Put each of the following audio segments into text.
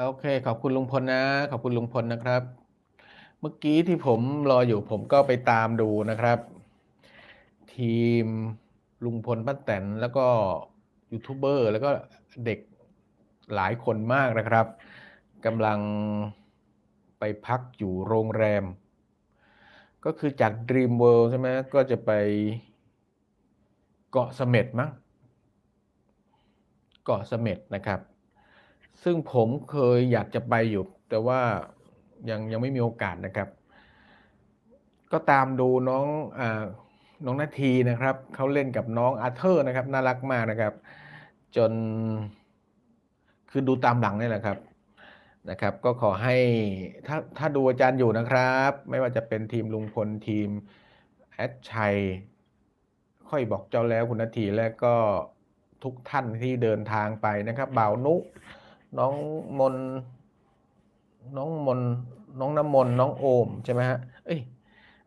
โอเค ขอบคุณลุงพลนะ ขอบคุณลุงพลนะครับ เมื่อกี้ที่ผมรออยู่ผมก็ไปตามดูนะครับ ทีมลุงพลป้าแตนแล้วก็ยูทูบเบอร์แล้วก็เด็กหลายคนมากนะครับกำลังไปพักอยู่โรงแรม ก็คือจาก Dream World ใช่ไหมก็จะไปเกาะเสม็ดมั้งเกาะเสม็ดนะครับ ซึ่งผมเคยอยากจะไปอยู่ แต่ว่ายังยังไม่มีโอกาสนะครับ ก็ตามดูน้องอาน้องนาทีนะครับเขาเล่นกับน้องอาเธอร์นะครับ น่ารักมากนะครับ จนคือดูตามหลังนี่แหละครับนะครับ ก็ขอให้ถ้าถ้าดูอาจารย์อยู่นะครับ ไม่ว่าจะเป็นทีมลุงพลทีมแอดชัย ค่อยบอกเจ้าแล้วคุณนาทีและก็ทุกท่านที่เดินทางไปนะครับบ่าวนุ น้องมน น้องมน น้องน้ำมน น้องโอมใช่ไหมฮะ เอ้ย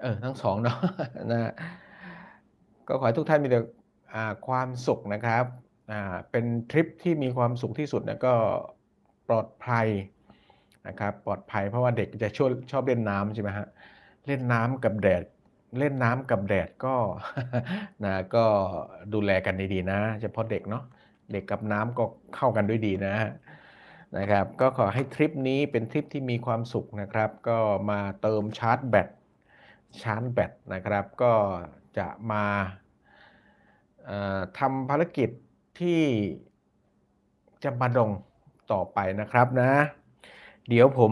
เออ ทั้งสองเนาะนะฮะก็ขอให้ทุกท่านมีแต่ความสุขนะครับ อ่า เป็นทริปที่มีความสุขที่สุดนะก็ปลอดภัยนะครับ ปลอดภัยเพราะว่าเด็กจะชอบชอบเล่นน้ำใช่ไหมฮะ เล่นน้ำกับแดดเล่นน้ำกับแดดก็นะก็ดูแลกันดีๆนะ เฉพาะเด็กเนาะเด็กกับน้ำก็เข้ากันด้วยดีนะฮะ นะครับ ก็ขอให้ทริปนี้เป็นทริปที่มีความสุขนะครับ ก็มาเติมชาร์จแบตชาร์จแบตนะครับ ก็จะมาทำภารกิจที่จะมาดงต่อไปนะครับนะ เดี๋ยวผม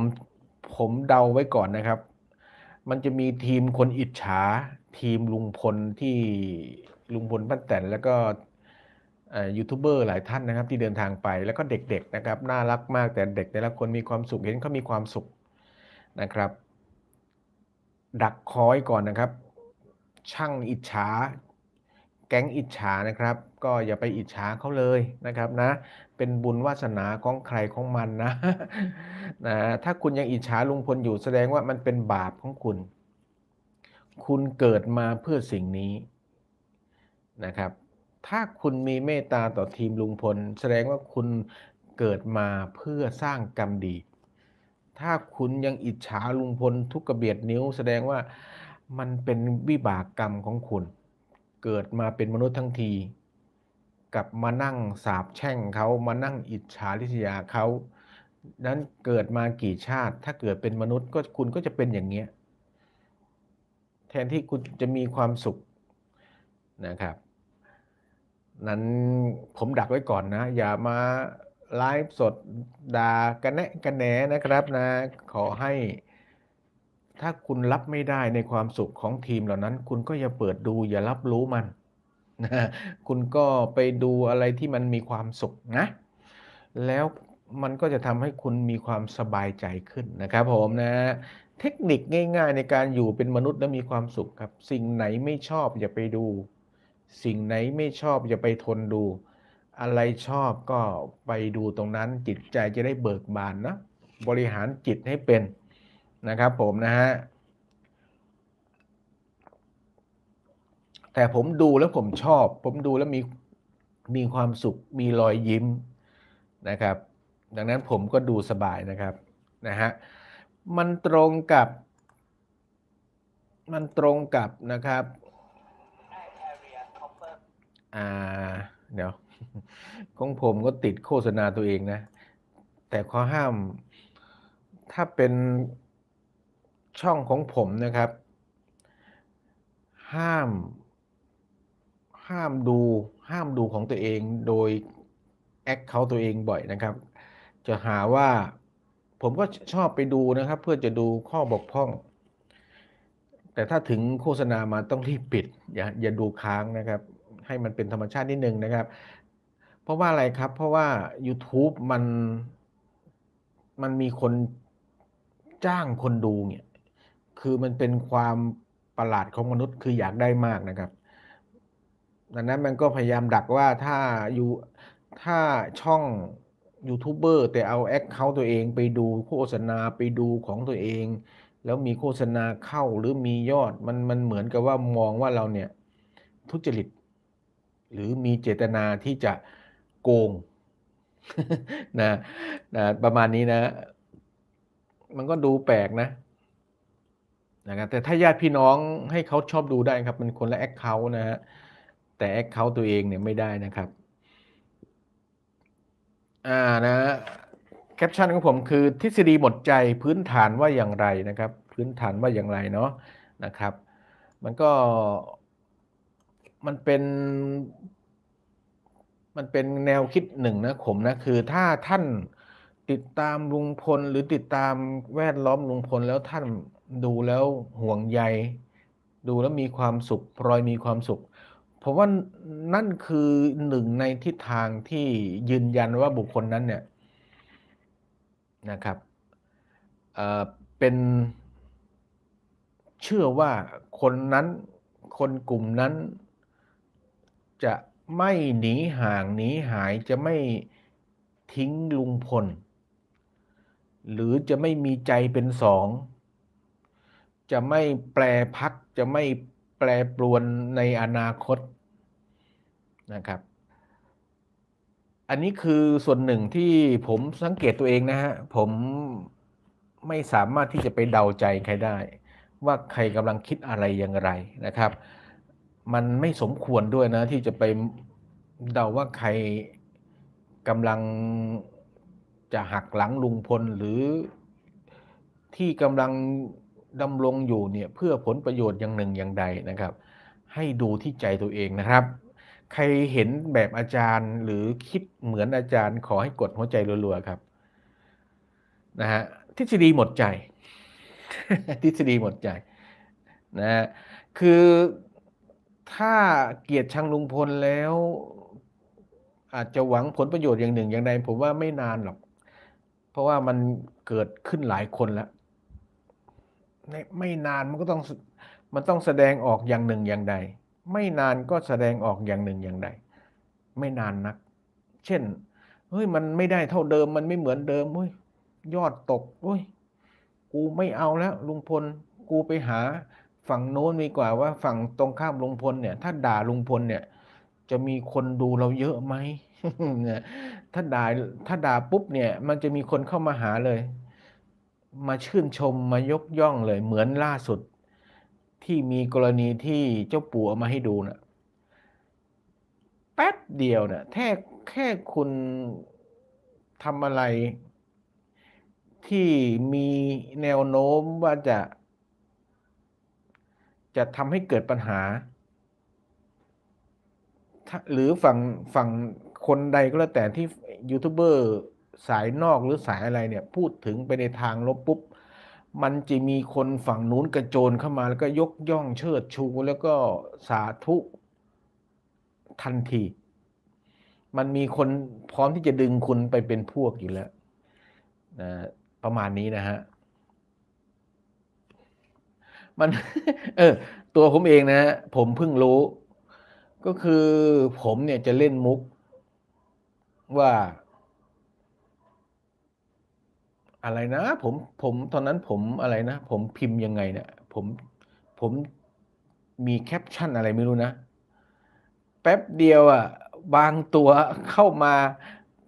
ผมเดาไว้ก่อนนะครับ มันจะมีทีมคนอิจฉาทีมลุงพลที่ลุงพลป้าแตนแล้วก็ ยูทูบเบอร์หลายท่านนะครับที่เดินทางไปแล้วก็เด็กๆนะครับน่ารักมากแต่เด็กแต่ละคนมีความสุขเห็นเขามีความสุขนะครับ ดักคอยก่อนนะครับ ช่างอิจฉาแก๊งอิจฉานะครับ ก็อย่าไปอิจฉาเขาเลยนะครับนะ เป็นบุญวาสนาของใครของมันนะนะถ้าคุณยังอิจฉาลุงพลอยู่แสดงว่ามันเป็นบาปของคุณ คุณเกิดมาเพื่อสิ่งนี้นะครับ ถ้าคุณมีเมตตาต่อทีมลุงพล แสดงว่าคุณเกิดมาเพื่อสร้างกรรมดี ถ้าคุณยังอิจฉาลุงพลทุกกระเบียดนิ้ว แสดงว่ามันเป็นวิบากกรรมของคุณ เกิดมาเป็นมนุษย์ทั้งทีกับมานั่งสาบแช่งเขามานั่งอิจฉาริษยาเขานั้นเกิดมากี่ชาติ ถ้าเกิดเป็นมนุษย์ก็คุณก็จะเป็นอย่างเงี้ยแทนที่คุณจะมีความสุขนะครับ นั้นผมดักไว้ก่อนนะ อย่ามาไลฟ์สดด่ากันแนะกันแหนนะครับนะ ขอให้ ถ้าคุณรับไม่ได้ในความสุขของทีมเหล่านั้น คุณก็อย่าเปิดดู อย่ารับรู้มันนะคุณก็ไปดูอะไรที่มันมีความสุขนะ แล้วมันก็จะทำให้คุณมีความสบายใจขึ้นนะครับผมนะ เทคนิคง่าย ๆ ในการอยู่เป็นมนุษย์และมีความสุขครับ สิ่งไหนไม่ชอบอย่าไปดู สิ่งไหนไม่ชอบอย่าไปทนดู อะไรชอบก็ไปดูตรงนั้นจิตใจจะได้เบิกบานนะบริหารจิตให้เป็นนะครับผมนะฮะแต่ผมดูแล้วผมชอบ ผมดูแล้วมีมีความสุขมีรอยยิ้มนะครับ ดังนั้นผมก็ดูสบายนะครับนะฮะมันตรงกับ มันตรงกับนะครับ อ่า เดี๋ยว ของผมก็ติดโฆษณาตัวเองนะ แต่ข้อห้าม ถ้าเป็นช่องของผมนะครับ ห้าม ห้ามดู ห้ามดูของตัวเองโดยแอคเคาท์ตัวเองบ่อยนะครับ จะหาว่า ผมก็ชอบไปดูนะครับ เพื่อจะดูข้อบกพร่อง แต่ถ้าถึงโฆษณามาต้องรีบปิด อย่าอย่าดูค้างนะครับ ให้มันเป็นธรรมชาตินิดนึงนะครับ เพราะว่าอะไรครับ เพราะว่ายูทูบมันมันมีคนจ้างคนดูเนี่ย คือมันเป็นความประหลาดของมนุษย์คืออยากได้มากนะครับดังนั้นมันก็พยายามดักว่าถ้าอยู่ถ้าช่องยูทูบเบอร์แต่เอาแอคเคาท์ตัวเองไปดูโฆษณาไปดูของตัวเอง แล้วมีโฆษณาเข้าหรือมียอดมันมันเหมือนกับว่ามองว่าเราเนี่ยทุจริต หรือมีเจตนาที่จะโกงนะนะประมาณนี้นะ มันก็ดูแปลกนะนะครับแต่ถ้าญาติพี่น้องให้เขาชอบดูได้ครับ มันคนละแอคเคาท์นะฮะแต่แอคเคาท์ตัวเองเนี่ยไม่ได้นะครับ อ่านะแคปชั่นของผมคือทฤษฎีหมดใจพื้นฐานว่าอย่างไรนะครับ พื้นฐานว่าอย่างไรเนาะนะครับ มันก็ มันเป็น มันเป็นแนวคิดหนึ่งนะผมนะ คือถ้าท่านติดตามลุงพลหรือติดตามแวดล้อมลุงพลแล้วท่านดูแล้วห่วงใย ดูแล้วมีความสุขพลอยมีความสุขผมว่านั่นคือหนึ่งในทิศทางที่ยืนยันว่าบุคคลนั้นเนี่ยนะครับเเป็นเชื่อว่าคนนั้นคนกลุ่มนั้น จะไม่หนีห่างหนีหายจะไม่ทิ้งลุงพล หรือจะไม่มีใจเป็นสอง จะไม่แปรพักจะไม่แปรปรวนในอนาคตนะครับ อันนี้คือส่วนหนึ่งที่ผมสังเกตตัวเองนะฮะ ผมไม่สามารถที่จะไปเดาใจใครได้ ว่าใครกำลังคิดอะไรอย่างไรนะครับ มันไม่สมควรด้วยนะ ที่จะไปเดาว่าใครกำลังจะหักหลังลุงพลหรือที่กำลังดำรงอยู่เนี่ยเพื่อผลประโยชน์อย่างหนึ่งอย่างใดนะครับ ให้ดูที่ใจตัวเองนะครับ ใครเห็นแบบอาจารย์หรือคิดเหมือนอาจารย์ขอให้กดหัวใจรัวๆครับนะฮะทฤษฎีหมดใจ ทฤษฎีหมดใจนะฮะคือ ถ้าเกลียดชังลุงพลแล้ว อาจจะหวังผลประโยชน์อย่างหนึ่งอย่างใดผมว่าไม่นานหรอก เพราะว่ามันเกิดขึ้นหลายคนแล้วไม่นานมันก็ต้องมันต้องแสดงออกอย่างหนึ่งอย่างใด ไม่นานก็แสดงออกอย่างหนึ่งอย่างใด ไม่นานนัก เช่นเฮ้ยมันไม่ได้เท่าเดิมมันไม่เหมือนเดิมเฮ้ยยอดตกเฮ้ยกูไม่เอาแล้ว ลุงพลกูไปหา ฝั่งโน้นดีกว่าว่าฝั่งตรงข้ามลุงพลเนี่ย ถ้าด่าลุงพลเนี่ย จะมีคนดูเราเยอะไหมเนี่ยถ้าด่าถ้าด่าปุ๊บเนี่ย มันจะมีคนเข้ามาหาเลย มาชื่นชมมายกย่องเลย เหมือนล่าสุด ที่มีกรณีที่เจ้าปู่เอามาให้ดูนะ่ะแป๊บเดียวนะ่ะแค่แค่คุณทำอะไรที่มีแนวโน้มว่าจะ จะทำให้เกิดปัญหา หรือฝั่งฝั่งคนใดก็แล้วแต่ที่ยูทูบเบอร์สายนอกหรือสายอะไรเนี่ย พูดถึงไปในทางลบปุ๊บ มันจะมีคนฝั่งนู้นกระโจนเข้ามาแล้วก็ยกย่องเชิดชู แล้วก็สาธุทันที มันมีคนพร้อมที่จะดึงคุณไปเป็นพวกอยู่แล้วนะประมาณนี้นะฮะ มัน เออ ตัวผมเองนะผมเพิ่งรู้ ก็คือผมเนี่ยจะเล่นมุกว่า อะไรนะ ผมผมตอนนั้นผมอะไรนะ ผมพิมพ์ยังไงเนี่ยผมผมมีแคปชั่นอะไรไม่รู้นะ แป๊บเดียวอะ บางตัวเข้ามา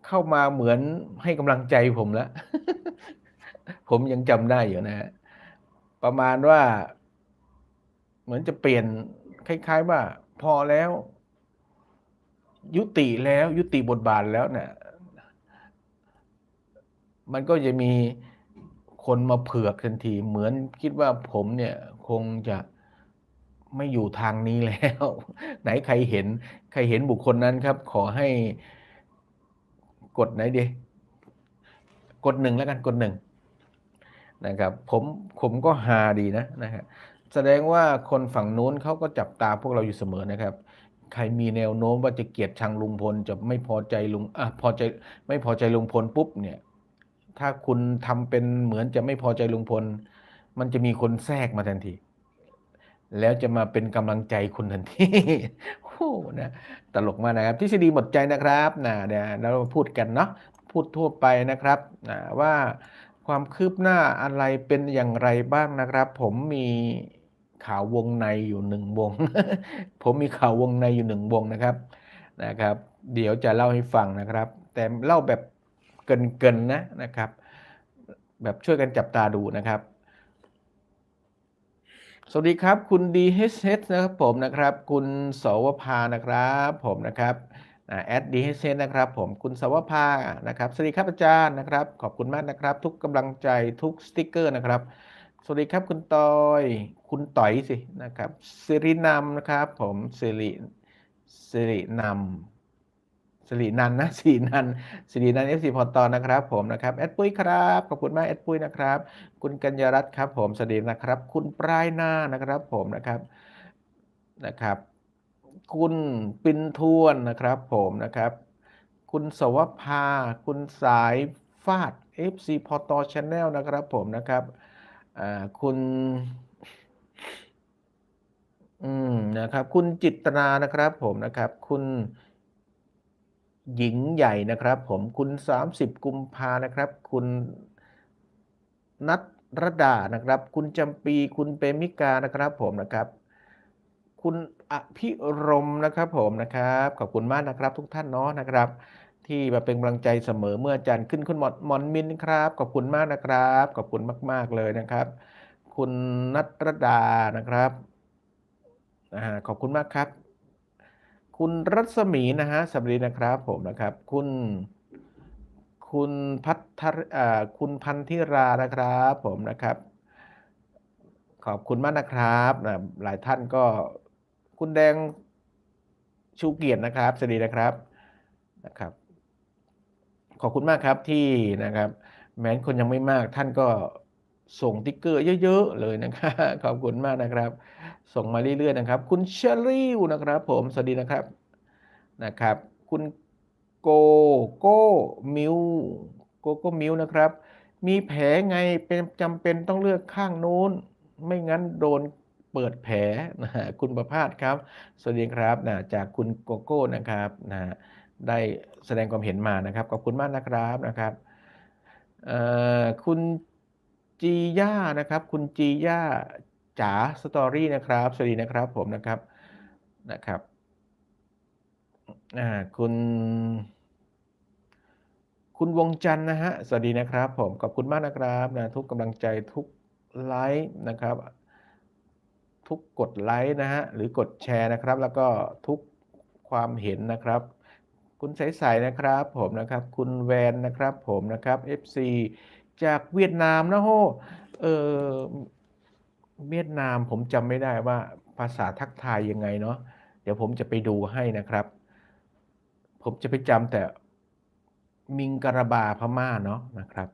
เข้ามาเหมือนให้กำลังใจผมแล้ว ผมยังจำได้อยู่นะฮะประมาณว่า มือนจะเปลี่ยนคล้าย ๆ ว่าพอแล้ว ยุติแล้วยุติบทบาทแล้วเนะี่ยมันก็จะมีคนมาเผือกทันที เหมือนคิดว่าผมเนี่ยคงจะไม่อยู่ทางนี้แล้ว ไหนใครเห็น ใครเห็นบุคคลนั้นครับ ขอให้กดไหนดีกดหนึ่งแล้วกันกดหนึ่งนะครับ ผมผมก็ฮาดีนะนะฮะ แสดงว่าคนฝั่งโน้นเขาก็จับตาพวกเราอยู่เสมอนะครับ ใครมีแนวโน้มว่าจะเกลียดชังลุงพลจะไม่พอใจลุงอะพอใจไม่พอใจลุงพลปุ๊บเนี่ย ถ้าคุณทำเป็นเหมือนจะไม่พอใจลุงพล มันจะมีคนแทรกมาทันที แล้วจะมาเป็นกำลังใจคุณทันทีโอ้นะตลกมากนะครับทฤษฎีหมดใจนะครับนะเดี๋ยวเราพูดกันเนาะพูดทั่วไปนะครับนะว่าความคืบหน้าอะไรเป็นอย่างไรบ้างนะครับ ผมมี ข่าววงในอยู่หนึ่งวง ผมมีข่าววงในอยู่หนึ่งวงนะครับนะครับ เดี๋ยวจะเล่าให้ฟังนะครับ แต่เล่าแบบเกินๆนะนะครับ แบบช่วยกันจับตาดูนะครับ สวัสดีครับ คุณ DHS นะครับผมนะครับ คุณสวภานะครับผมนะครับแอด DHS นะครับผมคุณสวภานะครับสวัสดีครับอาจารย์นะครับ ขอบคุณมากนะครับ ทุกกำลังใจทุกสติกเกอร์นะครับ สวัสดีครับคุณตอย คุณต่อยสินะครับสิรินำนะครับ ผมสิริสิรินำสิรินันนะสิรินันสิรินันเอฟซีพอตอนนะครับผมนะครับแอดปุ้ยครับขอบคุณมากแอดปุ้ยนะครับ คุณกัญญารัตน์ครับ ผมสวัสดีนะครับ คุณปลายหน้านะครับ ผมนะครับนะครับ คุณปินทวนนะครับ ผมนะครับ คุณสวภา คุณสายฟาด FC พอตชาแนลนะครับ ผมนะครับ อ่าคุณอืมนะครับ คุณจิตนานะครับ ผมนะครับ คุณหญิงใหญ่นะครับ ผมคุณ 30 กุมภานะครับ คุณนัทรดานะครับ คุณจำปี คุณเปมิกานะครับ ผมนะครับ คุณอภิรมนะครับ ผมนะครับ ขอบคุณมากนะครับ ทุกท่านเนาะนะครับ ที่มาเป็นกำลังใจเสมอเมื่ออาจารย์ขึ้นคุณหมดมอนมินครับ ขอบคุณมากนะครับ ขอบคุณมาก ๆ เลยนะครับ คุณนัทรดานะครับอขอบคุณมากครับ คุณรัศมีนะฮะสวัสดีนะครับผมนะครับ คุณ คุณพัทรคุณพันธิรานะครับผมนะครับ ขอบคุณมากนะครับนะหลายท่านก็คุณแดงชูเกียรตินะครับสวัสดีนะครับนะครับ ขอบคุณมากครับที่นะครับ แม้นคนยังไม่มากท่านก็ส่งติ๊กเกอร์เยอะๆเลยนะครับขอบคุณมากนะครับ ส่งมาเรื่อยๆนะครับ คุณเชอรี่นะครับ ผมสวัสดีนะครับนะครับ คุณโกโก้มิวโกโก้มิวนะครับ มีแผลไงเป็นจำเป็นต้องเลือกข้างนู้น ไม่งั้นโดนเปิดแผลนะคุณประภาสครับ สวัสดีครับนะจากคุณโกโก้นะครับนะ ได้แสดงความเห็นมานะครับ ขอบคุณมากนะครับนะครับคุณจีย่านะครับ คุณจีย่าจ๋าสตอรี่นะครับ สวัสดีนะครับผมนะครับนะครับคุณ คุณวงจันทร์นะฮะสวัสดีนะครับ ผมขอบคุณมากนะครับนะทุกกำลังใจทุกไลค์นะครับ ทุกกดไลค์นะฮะหรือกดแชร์นะครับ แล้วก็ทุกความเห็นนะครับ คุณใสๆนะครับผมนะครับคุณแวนนะครับผมนะครับ FC จากเวียดนามนะโฮเออเวียดนามผมจำไม่ได้ว่าภาษาทักทายยังไงเนาะเดี๋ยวผมจะไปดูให้นะครับ ผมจะไปจำแต่มิงการาบาพม่าเนาะนะครับ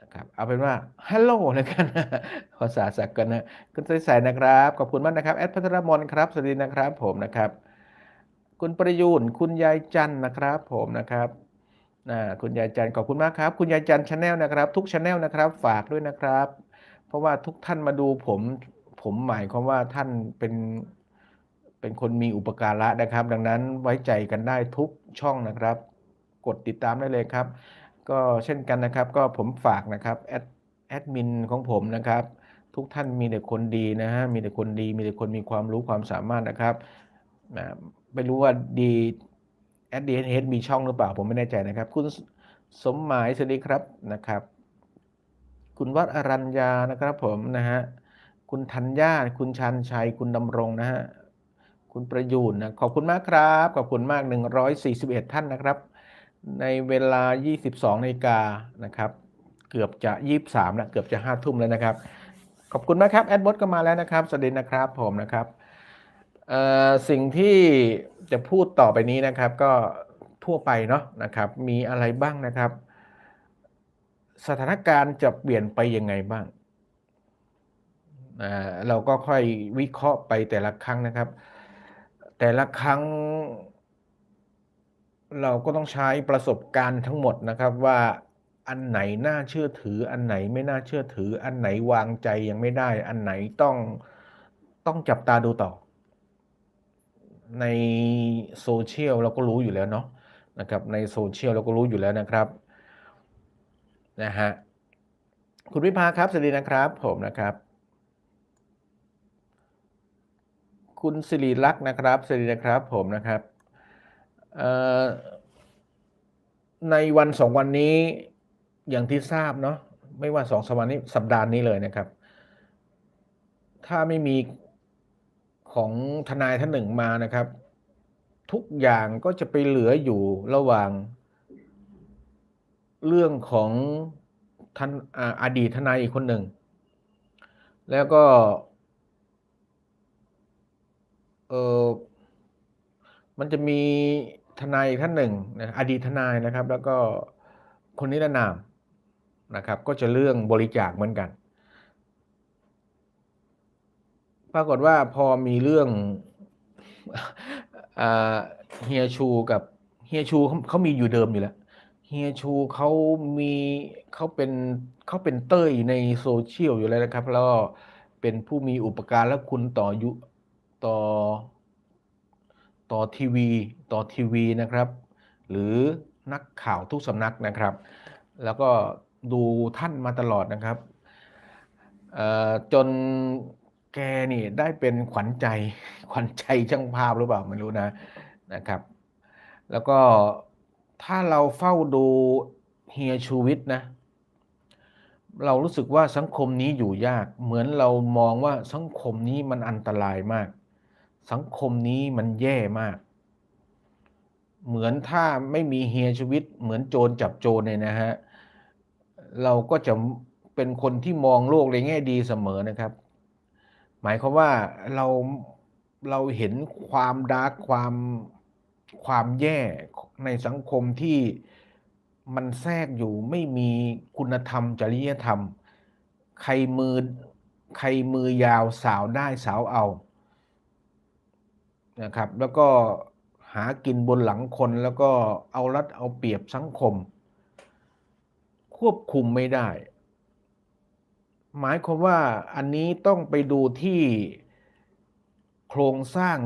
นะครับ เอาเป็นว่าฮัลโหลแล้วกันภาษาสักกันนะคุณใสๆนะครับ ขอบคุณมากนะครับแอดพัทรมนครับ สวัสดีนะครับผมนะครับ คุณประยูนคุณยายจันนะครับ ผมนะครับอ่าคุณยายจันขอบคุณมากครับ คุณยายจันชาแนลนะครับ ทุกชาแนลนะครับ ฝากด้วยนะครับ เพราะว่าทุกท่านมาดูผมผมหมายความว่าท่านเป็นเป็นคนมีอุปการะนะครับ ดังนั้นไว้ใจกันได้ทุกช่องนะครับ กดติดตามได้เลยครับ ก็เช่นกันนะครับ ก็ผมฝากนะครับแอดแอดมินของผมนะครับ ทุกท่านมีแต่คนดีนะฮะมีแต่คนดี มีแต่คนมีความรู้ความสามารถนะครับ ไม่รู้ว่าดีแอดดีเฮดมีช่องหรือเปล่า ผมไม่แน่ใจนะครับ คุณสมหมายสวัสดีครับนะครับ คุณวัดอรัญญานะครับผมนะฮะคุณธัญญาคุณชันชัย คุณดำรงนะฮะคุณประยูนนะขอบคุณมากครับ ขอบคุณมาก 141 ท่านนะครับ ในเวลา 22นาฬิกานะครับ เกือบจะ 23แล้วเกือบจะ5ทุ่มแล้วนะครับ ขอบคุณมากครับ แอดบอสก็มาแล้วนะครับ สวัสดีนะครับผมนะครับ สิ่งที่จะพูดต่อไปนี้นะครับก็ทั่วไปเนาะนะครับ มีอะไรบ้างนะครับ สถานการณ์จะเปลี่ยนไปยังไงบ้าง เราก็ค่อยวิเคราะห์ไปแต่ละครั้งนะครับ แต่ละครั้ง เราก็ต้องใช้ประสบการณ์ทั้งหมดนะครับว่าอันไหนน่าเชื่อถือ อันไหนไม่น่าเชื่อถือ อันไหนวางใจยังไม่ได้ อันไหนต้องต้องจับตาดูต่อ ในโซเชียลเราก็รู้อยู่แล้วเนาะนะครับในโซเชียลเราก็รู้อยู่แล้วนะครับนะฮะคุณวิภาครับสวัสดีนะครับผมนะครับ คุณสิริลักษ์นะครับสวัสดีนะครับผมนะครับในวันสองวันนี้อย่างที่ทราบเนาะไม่ว่าสองสวันนี้สัปดาห์นี้เลยนะครับ ถ้าไม่มี ของทนายท่านหนึ่งมานะครับ ทุกอย่างก็จะไปเหลืออยู่ระหว่าง เรื่องของท่านออดีตทนายอีกคนหนึ่ง แล้วก็เออมันจะมีทนายอีกท่านหนึ่งนะอดีตทนายนะครับ แล้วก็คนนิรนามนะครับ ก็จะเรื่องบริจาคเหมือนกัน ปรากฏว่าพอมีเรื่องเฮียชูกับเฮียชูเขาเขามีอยู่เดิมอยู่แล้วเฮียชูเขามีเขาเป็นเขาเป็นเต้ยในโซเชียลอยู่แล้วนะครับ แล้วก็เป็นผู้มีอุปการและคุณต่อยุต่อต่อทีวีต่อทีวีนะครับ หรือนักข่าวทุกสำนักนะครับ แล้วก็ดูท่านมาตลอดนะครับจน แกนี่ได้เป็นขวัญใจขวัญใจช่างภาพหรือเปล่าไม่รู้นะนะครับ แล้วก็ถ้าเราเฝ้าดูเฮียชูวิทย์นะ เรารู้สึกว่าสังคมนี้อยู่ยาก เหมือนเรามองว่าสังคมนี้มันอันตรายมาก สังคมนี้มันแย่มาก เหมือนถ้าไม่มีเฮียชูวิทย์เหมือนโจรจับโจรเนี่ยนะฮะเราก็จะเป็นคนที่มองโลกในแง่ดีเสมอนะครับ หมายความว่าเราเราเห็นความดาร์กความความแย่ในสังคมที่มันแทรกอยู่ไม่มีคุณธรรม จริยธรรม ใครมือใครมือยาวสาวได้สาวเอานะครับ แล้วก็หากินบนหลังคนแล้วก็เอารัดเอาเปรียบสังคม ควบคุมไม่ได้ หมายความว่าอันนี้ต้องไปดูที่โครงสร้าง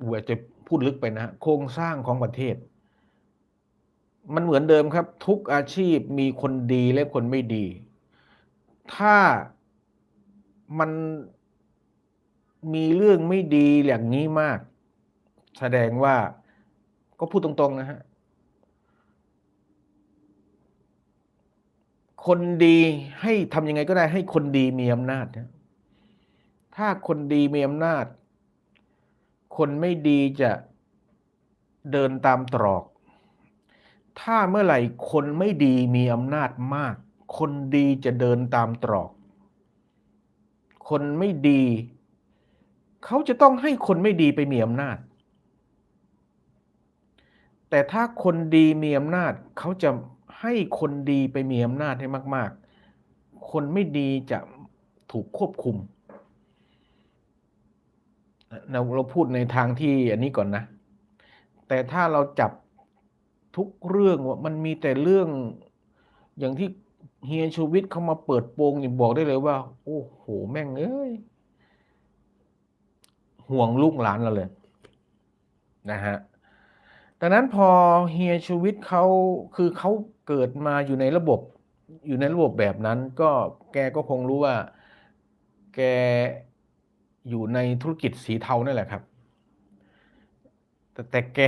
อวจะพูดลึกไปนะ โครงสร้างของประเทศ มันเหมือนเดิมครับ ทุกอาชีพมีคนดีและคนไม่ดี ถ้ามันมีเรื่องไม่ดีอย่างนี้มาก แสดงว่าก็พูดตรงๆนะฮะ คนดีให้ทำยังไงก็ได้ให้คนดีมีอำนาจนะถ้าคนดีมีอำนาจ คนไม่ดีจะเดินตามตรอก ถ้าเมื่อไหร่คนไม่ดีมีอำนาจมาก คนดีจะเดินตามตรอก คนไม่ดี เขาจะต้องให้คนไม่ดีไปมีอำนาจ แต่ถ้าคนดีมีอำนาจเขาจะ ให้คนดีไปมีอำนาจให้มาก ๆ คนไม่ดีจะถูกควบคุมเราเราพูดในทางที่อันนี้ก่อนนะ แต่ถ้าเราจับทุกเรื่องว่ามันมีแต่เรื่องอย่างที่เฮียชูวิทย์เขามาเปิดโปงนี่บอกได้เลยว่า โอ้โห แม่งเอ้ย ห่วงลูกหลานเราเลย นะฮะ ดังนั้นพอเฮียชูวิทย์เขาคือเขาเกิดมาอยู่ในระบบ อยู่ในระบบแบบนั้น ก็แกก็คงรู้ว่า แกอยู่ในธุรกิจสีเทานั่นแหละครับ แต่แต่แก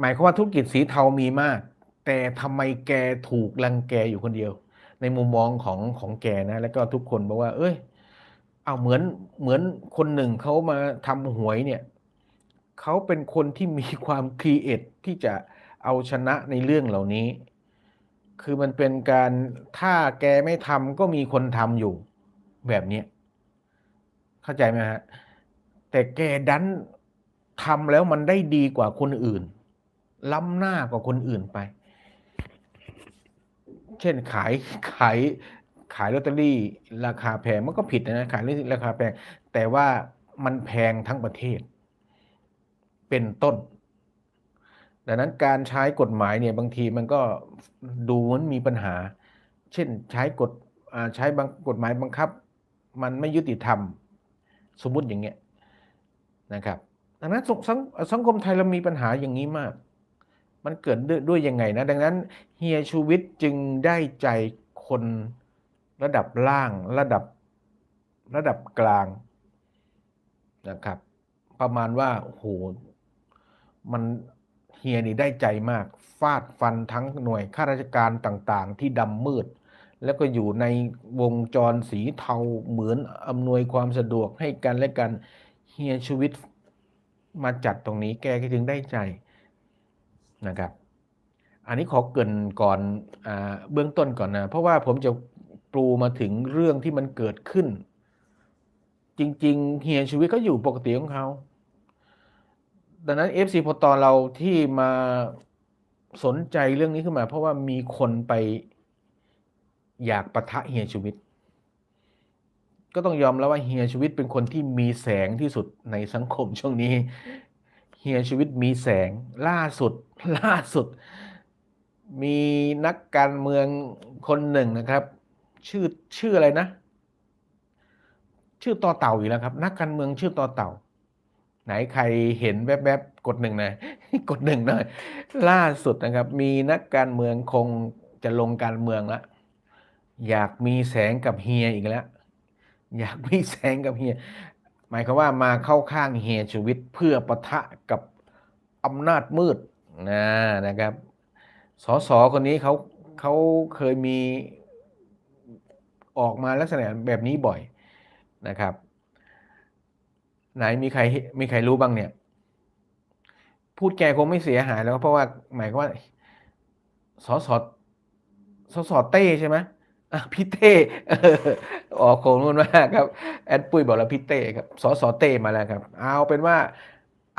หมายความว่าธุรกิจสีเทามีมาก แต่ทำไมแกถูกรังแกอยู่คนเดียว ในมุมมองของของแกนะ แล้วก็ทุกคนบอกว่า เอ้ย เอาเหมือนเหมือนคนหนึ่งเขามาทำหวยเนี่ย เขาเป็นคนที่มีความครีเอทที่จะเอาชนะในเรื่องเหล่านี้ คือมันเป็นการถ้าแกไม่ทำก็มีคนทำอยู่แบบนี้เข้าใจไหมฮะ แต่แกดันทำแล้วมันได้ดีกว่าคนอื่น ล้ำหน้ากว่าคนอื่นไป เช่นขายขายขายลอตเตอรี่ ราคาแพงมันก็ผิดนะขายลอตเตอรี่ราคาแพงแต่ว่ามันแพงทั้งประเทศ เป็นต้น ดังนั้นการใช้กฎหมายเนี่ยบางทีมันก็ดูมันมีปัญหา เช่นใช้กฎใช้บางกฎหมายบังคับ มันไม่ยุติธรรม สมมติอย่างเงี้ยนะครับดังนั้นสสังสังคมไทยเรามีปัญหาอย่างนี้มาก มันเกิดด้วยด้วยยังไงนะ ดังนั้นเฮียชูวิทย์จึงได้ใจคนระดับล่างระดับระดับกลางนะครับ ประมาณว่าโอ้โห มันเฮียนี่ได้ใจมาก ฟาดฟันทั้งหน่วยข้าราชการต่างๆ ที่ดำมืด แล้วก็อยู่ในวงจรสีเทาเหมือนอำนวยความสะดวกให้กันและกันเฮียชีวิตมาจัดตรงนี้แกก็จึงได้ใจนะครับ อันนี้ขอเกินก่อนอเบื้องต้นก่อนนะ เพราะว่าผมจะปูมาถึงเรื่องที่มันเกิดขึ้น จริง ๆ เฮียชีวิตก็อยู่ปกติของเขา ดังนั้น FC พอตอนเราที่มาสนใจเรื่องนี้ขึ้นมา เพราะว่ามีคนไปอยากปะทะเฮียชีวิตก็ต้องยอมแล้วว่าเฮียชีวิตเป็นคนที่มีแสงที่สุดในสังคมช่วงนี้เฮียชีวิตมีแสงล่าสุด ล่าสุด มีนักการเมืองคนหนึ่งนะครับ ชื่อชื่ออะไรนะ ชื่อต่อเต่าอีกแล้วครับ นักการเมืองชื่อต่อเต่า ไหนใครเห็นแวบๆ กดหนึ่งหนะกดหนึ่งหน่อย ล่าสุดนะครับ มีนักการเมืองคงจะลงการเมืองแล้วอยากมีแสงกับเฮียอีกแล้ว อยากมีแสงกับเฮีย หมายความว่ามาเข้าข้างเฮียชีวิตเพื่อปะทะกับอำนาจมืดนะนะครับสสคนนี้เขาเขาเคยมีออกมาลักษณะแบบนี้บ่อยนะครับ ไหนมีใครมีใครรู้บ้างเนี่ย พูดแกคงไม่เสียหายแล้วเพราะว่าหมายความว่าสสสสเต้ใช่ไหมพี่เต้ออกโคนนู้นมากครับ แอดปุ้ยบอกแล้วพี่เต้ครับสอสอเต้มาแล้วครับ เอาเป็นว่า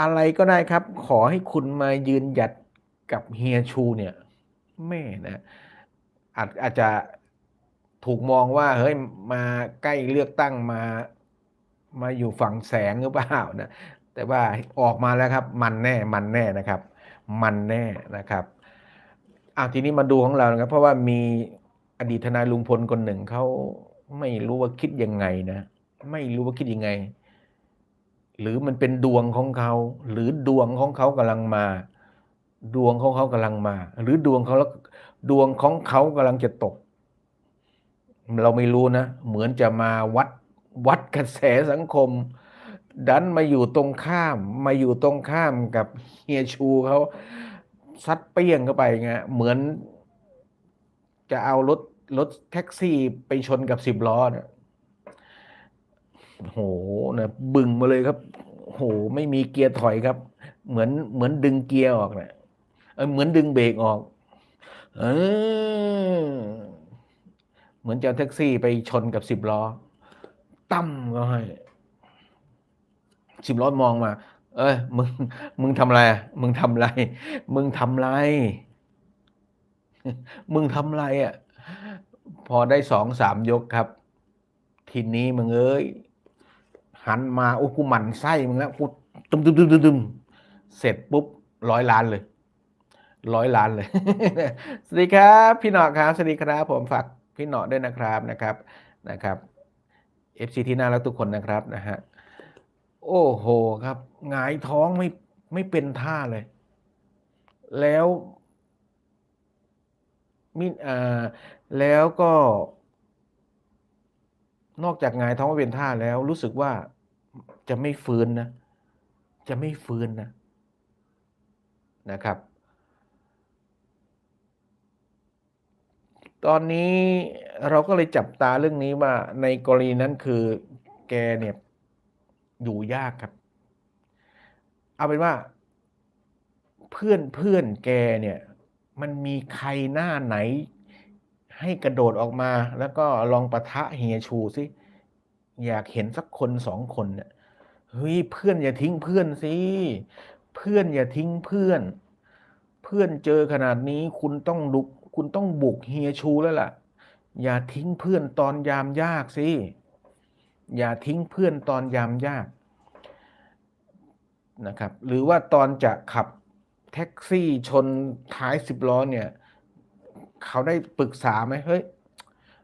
อะไรก็ได้ครับ ขอให้คุณมายืนหยัดกับเฮียชูเนี่ยแม่นะอาจอาจจะถูกมองว่าเฮ้ยมาใกล้เลือกตั้งมา มาอยู่ฝั่งแสงหรือเปล่านะแต่ว่าออกมาแล้วครับ มันแน่มันแน่นะครับ มันแน่นะครับอะทีนี้มาดูของเรานะครับ เพราะว่ามีอดีตทนายลุงพลคนหนึ่งเขาไม่รู้ว่าคิดยังไงนะ ไม่รู้ว่าคิดยังไง หรือมันเป็นดวงของเขาหรือดวงของเขากำลังมา ดวงของเขากำลังมา หรือดวงเขาแล้วดวงของเขากำลังจะตก เราไม่รู้นะ เหมือนจะมาวัด วัดกระแสสังคม ดันมาอยู่ตรงข้าม มาอยู่ตรงข้ามกับเฮียชูเขาซัดเปี้ยงเข้าไปไงเหมือน จะเอารถรถแท็กซี่ไปชนกับสิบล้อนะโหนะบึงมาเลยครับ โห ไม่มีเกียร์ถอยครับ เหมือนเหมือนดึงเกียร์ออกนะเอเหมือนดึงเบรกออกเออเหมือนจะแท็กซี่ไปชนกับสิบล้อ ตั้มก็ให้สิบล้อมองมา เอ้ย มึง มึงทำอะไร มึงทำอะไร มึงทำอะไร มึงทำอะไรอะ พอได้สองสามยกครับ ทีนี้มึงเอ้ย หันมา โอ้กูหมันไส้มึงแล้วกูตึมตึมตึมตึมตึมเสร็จปุ๊บร้อยล้านเลยร้อยล้านเลย สวัสดีครับ พี่หนอครับ สวัสดีครับ ผมฝากพี่หนอด้วยนะครับนะครับนะครับ FC ที่น่ารักทุกคนนะครับนะฮะโอ้โหครับหงายท้องไม่ไม่เป็นท่าเลย แล้วมิอ่าแล้วก็ นอกจากหงายท้องไม่เป็นท่าแล้ว รู้สึกว่าจะไม่ฟื้นนะ จะไม่ฟื้นนะนะครับ ตอนนี้เราก็เลยจับตาเรื่องนี้ว่าในกรณีนั้นคือแกเนี่ยอยู่ยากครับ เอาเป็นว่า เพื่อนเพื่อนแกเนี่ย มันมีใครหน้าไหน ให้กระโดดออกมา แล้วก็ลองประทะเฮียชูสิอยากเห็นสักคนสองคนเนี่ยเฮ้ยเพื่อนอย่าทิ้งเพื่อนสิเพื่อนอย่าทิ้งเพื่อน เพื่อนเจอขนาดนี้คุณต้องลุก คุณต้องบุกเฮียชูแล้วล่ะ อย่าทิ้งเพื่อนตอนยามยากสิ อย่าทิ้งเพื่อนตอนยามยากนะครับ หรือว่าตอนจะขับแท็กซี่ชนท้ายสิบล้อเนี่ย เขาได้ปรึกษาไหมเฮ้ย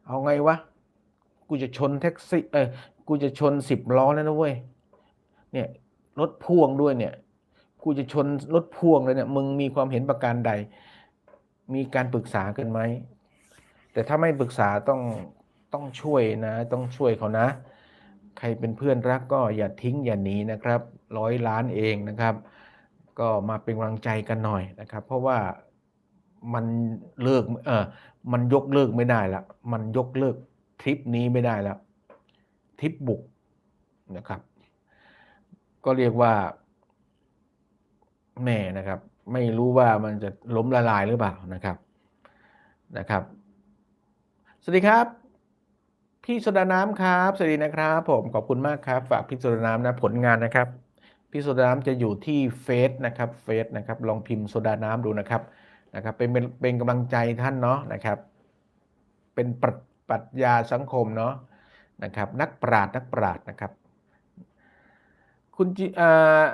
เอาไงวะ กูจะชนแท็กซี่ เออกูจะชนสิบล้อแล้วนะเว้ย เนี่ยรถพ่วงด้วยเนี่ย กูจะชนรถพ่วงเลยเนี่ย มึงมีความเห็นประการใด มีการปรึกษากันไหม แต่ถ้าไม่ปรึกษาต้องต้องช่วยนะ ต้องช่วยเขานะ ใครเป็นเพื่อนรักก็อย่าทิ้งอย่าหนีนะครับ ร้อยล้านเองนะครับ ก็มาเป็นกำลังใจกันหน่อยนะครับ เพราะว่ามันเลิกเออมันยกเลิกไม่ได้ล้วมันยกเลิกทริปนี้ไม่ได้ล้วทริปบุกนะครับ ก็เรียกว่าแม่นะครับ ไม่รู้ว่ามันจะล้มละลายหรือเปล่านะครับนะครับ สวัสดีครับ พี่โซดาน้ำครับ สวัสดีนะครับ ผมขอบคุณมากครับ ฝากพี่โซดาน้ำนะผลงานนะครับ พี่โซดาน้ำจะอยู่ที่เฟซนะครับเฟซนะครับ ลองพิมพ์โซดาน้ำดูนะครับนะครับ เป็นเป็นเป็นกำลังใจท่านเนาะนะครับ เป็นปรัชปรัชญาสังคมเนาะนะครับ นักปราชญ์นักปราชญ์นะครับ คุณจิอ่า